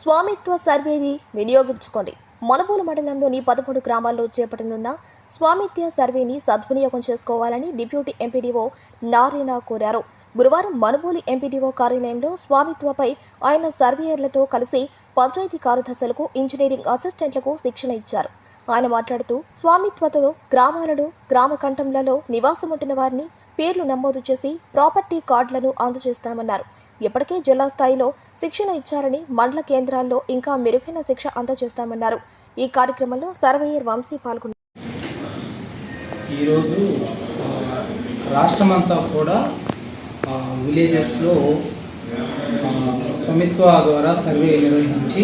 స్వామిత్వ సర్వేని వినియోగించుకోండి. మనుబోలు మండలంలోని పదమూడు గ్రామాల్లో చేపట్టనున్న స్వామిత్వ సర్వేని సద్వినియోగం చేసుకోవాలని డిప్యూటీ ఎంపీడీఓ నారాయణ కోరారు. గురువారం మనుబోలు ఎంపీడీఓ కార్యాలయంలో స్వామిత్వపై ఆయన సర్వేయర్లతో కలిసి పంచాయతీ కార్యదర్శులకు ఇంజనీరింగ్ అసిస్టెంట్లకు శిక్షణ ఇచ్చారు. ఆయన మాట్లాడుతూ స్వామిత్వతో గ్రామాలలో గ్రామ కంఠంలలో నివాసం ఉంటున్న వారిని పేర్లు నమోదు చేసి ప్రాపర్టీ కార్డులను అందజేస్తామన్నారు. ఇప్పటికే జిల్లా స్థాయిలో శిక్షణ ఇచ్చారని మండల కేంద్రాల్లో ఇంకా మెరుగైన శిక్ష అందజేస్తామన్నారు. ఈ కార్యక్రమంలో సర్వేయర్ వంశీ పాల్గొన్నారు. ఈరోజు రాష్ట్రమంతా కూడా విలేజెస్లో స్వమిత్వ ద్వారా సర్వే నిర్వహించి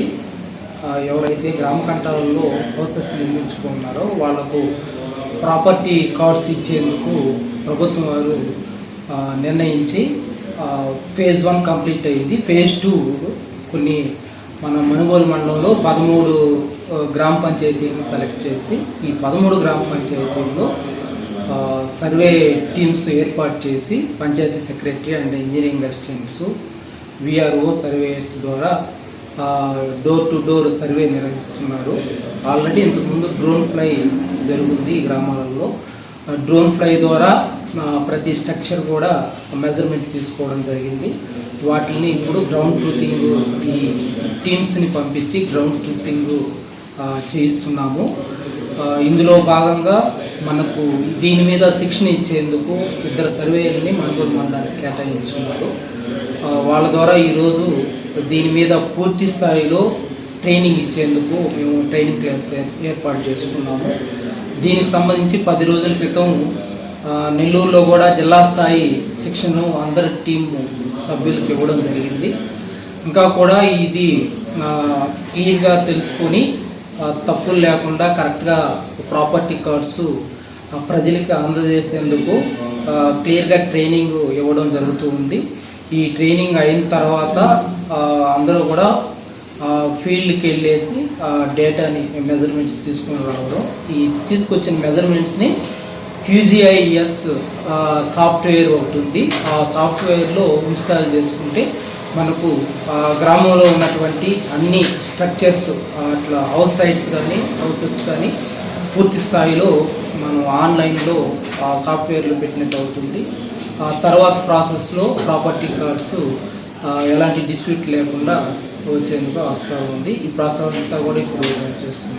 ఎవరైతే గ్రామ కంటాలలో హౌసెస్ నిర్మించుకున్నారో వాళ్ళకు ప్రాపర్టీ కార్డ్స్ ఇచ్చేందుకు ప్రభుత్వం వారు నిర్ణయించి ఫేజ్ వన్ కంప్లీట్ అయ్యింది. ఫేజ్ టూ కొన్ని మన మనుగోలు మండలంలో పదమూడు గ్రామ పంచాయతీలను సెలెక్ట్ చేసి ఈ పదమూడు గ్రామ పంచాయతీల్లో సర్వే టీమ్స్ ఏర్పాటు చేసి panchayat secretary and engineering assistants VRO surveyors ద్వారా డోర్ టు డోర్ సర్వే నిర్వహిస్తున్నారు. ఆల్రెడీ ఇంతకుముందు డ్రోన్ ఫ్లై జరుగుతుంది ఈ గ్రామాలలో. డ్రోన్ ఫ్లై ద్వారా ప్రతి స్ట్రక్చర్ కూడా మెజర్మెంట్ తీసుకోవడం జరిగింది. వాటిని ఇప్పుడు గ్రౌండ్ ట్రూతింగ్ ఈ టీమ్స్ని పంపించి గ్రౌండ్ ట్రూతింగ్ చేయిస్తున్నాము. ఇందులో భాగంగా మనకు దీని మీద శిక్షణ ఇచ్చేందుకు ఇద్దరు సర్వేయర్ని మణుగూరు మండలానికి కేటాయించున్నారు వాళ్ళ ద్వారా ఈరోజు దీని మీద పూర్తి స్థాయిలో ట్రైనింగ్ ఇచ్చేందుకు మేము ట్రైనింగ్ క్లాస్ ఏర్పాటు చేసుకున్నాము. దీనికి సంబంధించి పది రోజుల క్రితం నెల్లూరులో కూడా జిల్లా స్థాయి శిక్షణను అందరి టీం సభ్యులకు ఇవ్వడం జరిగింది. ఇంకా కూడా ఇది క్లియర్గా తెలుసుకొని తప్పులు లేకుండా కరెక్ట్గా ప్రాపర్టీ కార్డ్స్ ప్రజలకు ప్రజలకి అందజేసేందుకు క్లియర్గా ట్రైనింగ్ ఇవ్వడం జరుగుతూ ఉంది. ఈ ట్రైనింగ్ అయిన తర్వాత అందరూ కూడా ఫీల్డ్కి వెళ్ళేసి డేటాని మెజర్మెంట్స్ తీసుకుని రావడం. ఈ తీసుకొచ్చిన మెజర్మెంట్స్ని క్యూజీఐఎస్ సాఫ్ట్వేర్ ఒకటి ఉంది. ఆ సాఫ్ట్వేర్లో ఇన్స్టాల్ చేసుకుంటే మనకు గ్రామంలో ఉన్నటువంటి అన్ని స్ట్రక్చర్స్ అట్లా హౌస్ సైట్స్ కానీ హౌసెస్ కానీ పూర్తి స్థాయిలో మనం ఆన్లైన్లో ఆ సాఫ్ట్వేర్లో పెట్టినట్టు అవుతుంది. ఆ తర్వాత ప్రాసెస్లో ప్రాపర్టీ కార్డ్స్ ఎలాంటి డిస్ప్యూట్ లేకుండా వచ్చేందుకు ఆస్కారం ఉంది. ఈ ప్రాసెస్ అంతా కూడా ఇప్పుడు చేస్తుంది